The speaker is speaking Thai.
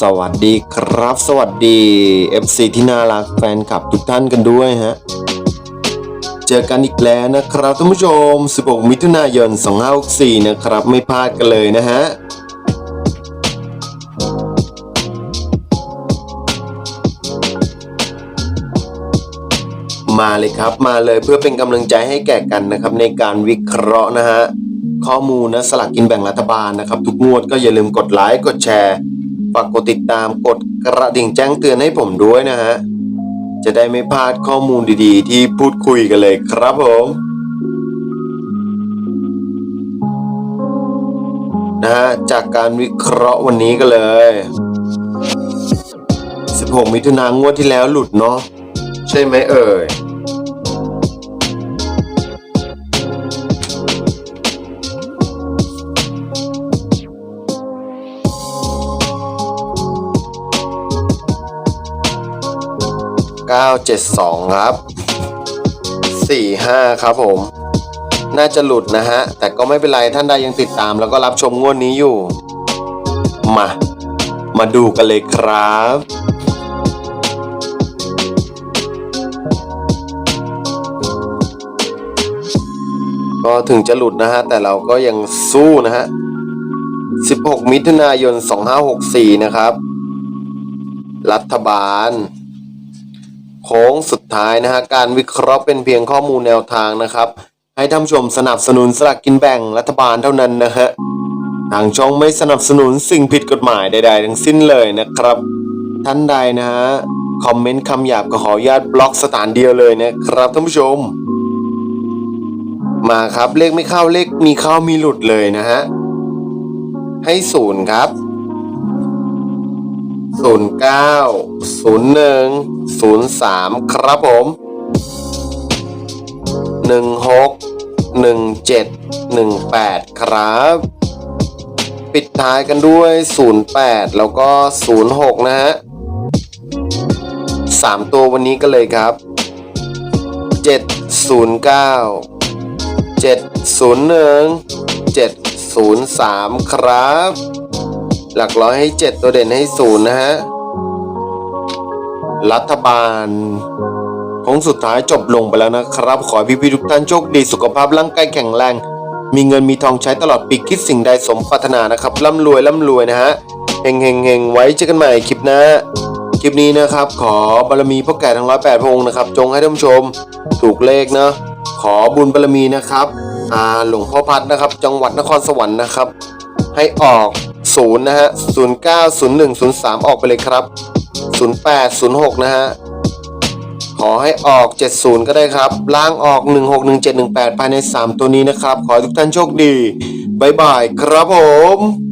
สวัสดีครับ สวัสดี FC ที่น่ารักแฟนคลับทุกท่านกันด้วยฮะ เจอกันอีกแล้วนะครับท่านผู้ชม 16 มิถุนายน 2564 นะครับ ไม่พลาดกันเลยนะฮะมาเลยครับมาเลยเพื่อเป็นกำลังใจให้แก่กันนะครับในการวิเคราะห์นะฮะ ข้อมูลนะสลากกินแบ่งรัฐบาลนะครับ ทุกงวดก็อย่าลืมกดไลค์กดแชร์ฝากกดติดตามกดกระดิ่งแจ้งเตือนให้ผมด้วยนะฮะจะได้ไม่พลาดข้อมูลดีๆ ที่พูดคุยกันเลยครับผมนะฮะจากการวิเคราะห์วันนี้กันเลย 16 มิถุนายนงวดที่แล้วหลุดเนาะใช่ไหมเอ่ย 972 ครับ 45 ครับผม น่าจะหลุดนะฮะ แต่ก็ไม่เป็นไรท่านใดยังติดตามแล้วก็รับชมงวดนี้อยู่ มา มาดูกันเลยครับก็ถึงจะหลุดนะฮะ แต่เราก็ยังสู้นะฮะ 16 มิถุนายน 2564 นะครับ รัฐบาล โค้งสุดท้ายนะฮะการวิเคราะห์เป็นเพียงข้อมูลแนวทางนะครับ ให้ท่านผู้ชมสนับสนุนสลากกินแบ่งรัฐบาลเท่านั้นนะฮะทางช่องไม่สนับสนุนสิ่งผิดกฎหมายใด ๆ ทั้งสิ้นเลยนะครับ ท่านใดนะฮะคอมเมนต์คำหยาบก็ขออนุญาตบล็อกสถานเดียวเลยนะครับท่านผู้ชม มาครับเลขไม่เข้าเลขมีเข้ามีหลุดเลยนะฮะให้ศูนย์ครับ ศูนย์เก้าศูนย์หนึ่งศูนย์สามครับผมหนึ่งหกหนึ่งเจ็ดหนึ่งแปดครับ ปิดท้ายกันด้วยศูนย์แปดแล้วก็ศูนย์หกนะฮะสามตัววันนี้ก็เลยครับเจ็ดศูนย์เก้าเจ็ดศูนย์หนึ่งเจ็ดศูนย์สามครับ หลักร้อยให้เจ็ดตัวเด่นให้ศูนย์นะฮะ รัฐบาลของสุดท้ายจบลงไปแล้วนะครับ ขอให้พี่ทุกท่านโชคดีสุขภาพร่างกายแข็งแรง มีเงินมีทองใช้ตลอดปีคิดสิ่งใดสมปรารถนานะครับร่ำรวยร่ำรวยนะฮะเฮงเฮงเฮงไว้เจอกันใหม่คลิปหน้าคลิปนี้นะครับ ขอบารมีพ่อแก่ทั้งร้อยแปดพระองค์นะครับ จงให้ท่านผู้ชมถูกเลขเนาะขอบุญบารมีนะครับอ่าหลวงพ่อพัดนะครับ จังหวัดนครสวรรค์นะครับ ให้ออก ศูนย์นะฮะศูนย์เก้าศูนย์หนึ่งศูนย์สามออกไปเลยครับศูนย์แปดศูนย์หกนะฮะ ขอให้ออก 70 ก็ได้ครับ ล่างออก 161718 ภายใน 3 ตัวนี้นะครับ ขอให้ทุกท่านโชคดี บ๊ายบายครับผม